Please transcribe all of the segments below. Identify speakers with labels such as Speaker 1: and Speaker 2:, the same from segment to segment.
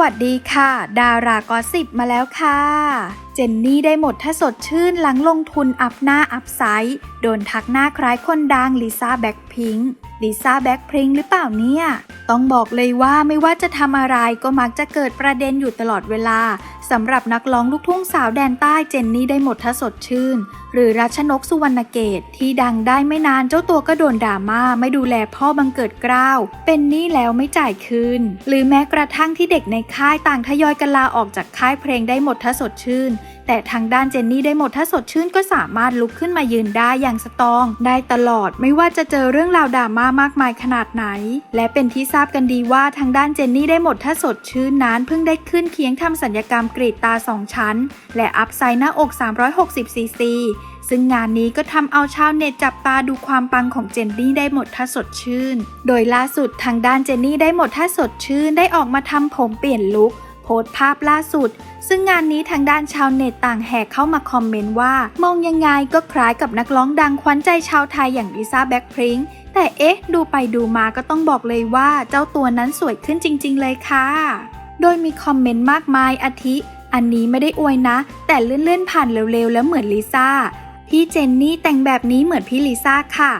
Speaker 1: วัสดีค่ะ ดารากอสิบมาแล้วค่ะ เจนนี่ได้หมดถ้าสดชื่นหลังลงทุนอัพหน้าอัพไซด์โดนทักหน้าคล้ายคนดังลิซ่าแบ็คพิงค์ลิซ่าแบ็คพิงค์หรือเปล่าเนี่ย ต้องบอกเลยว่าไม่ว่าจะทำอะไรก็มักจะเกิดประเด็นอยู่ตลอดเวลาสำหรับนักร้องลูกทุ่งสาวแดนใต้เจนนี่ได้หมดถ้าสดชื่น หรือรัชนกสุวรรณเกตที่ดังได้ไม่นานเจ้าตัวก็โดนด่ามาไม่ดูแลพ่อบังเกิดเกล้าวเป็นหนี้แล้วไม่จ่ายคืนหรือแม้กระทั่งที่เด็กในค่ายต่างทยอยกันลาออกจากค่ายเพลงได้หมดถ้าสดชื่น แต่ทางด้านเจนนี่ได้หมดถ้าสดชื่นก็สามารถลุกขึ้นมายืนได้อย่างสตรอง ได้ตลอดไม่ว่าจะเจอเรื่องราวดราม่ามากมายขนาดไหน และเป็นที่ทราบกันดีว่าทางด้านเจนนี่ได้หมดถ้าสดชื่นนั้นเพิ่งได้ขึ้นเคียงทำสัญญกรรมกรีดตาสองชั้น และอัพไซด์หน้าอก 360ซีซีซึ่งงานนี้ก็ทำเอาชาวเน็ตจับตาดูความปังของเจนนี่ได้หมดถ้าสดชื่น โดยล่าสุดทางด้านเจนนี่ได้หมดถ้าสดชื่นได้ออกมาทำผมเปลี่ยนลุค โพสต์ภาพล่าสุด ซึ่งงานนี้ทางด้านชาวเน็ตต่างแห่เข้ามาคอมเมนต์ว่า มองยังไงก็คล้ายกับนักร้องดังขวัญใจชาวไทยอย่างลิซ่าแบ็คพริงแต่เอ๊ะ ดูไปดูมาก็ต้องบอกเลยว่าเจ้าตัวนั้นสวยขึ้นจริง ๆ เลยค่ะ โดยมีคอมเมนต์มากมายอาทิ อันนี้ไม่ได้อวยนะ แต่เลื่อนๆผ่านเร็วๆ แล้วเหมือนลิซ่าพี่เจนนี่แต่งแบบนี้เหมือนพี่ลิซ่าค่ะ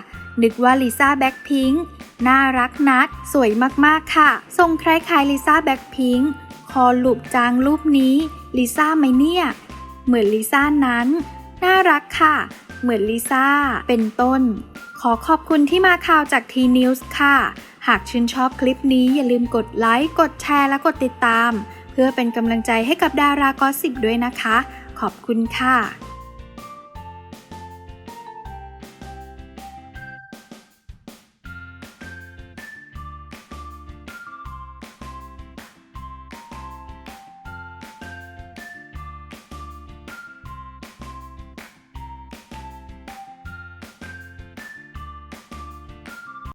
Speaker 1: นึกว่าลิซ่าแบ็คพิงค์น่ารักนักสวยมากๆค่ะ ทรงคล้ายๆลิซ่าแบ็คพิงค์ คอหลุบจางรูปนี้ลิซ่าไหมเนี่ย เหมือนลิซ่านั้น น่ารักค่ะ เหมือนลิซ่า เป็นต้น ขอขอบคุณที่มาข่าวจากทีนิวส์ค่ะ หากชื่นชอบคลิปนี้อย่าลืมกดไลค์ กดแชร์ และกดติดตาม เพื่อเป็นกำลังใจให้กับดารากอสิบด้วยนะคะ ขอบคุณค่ะ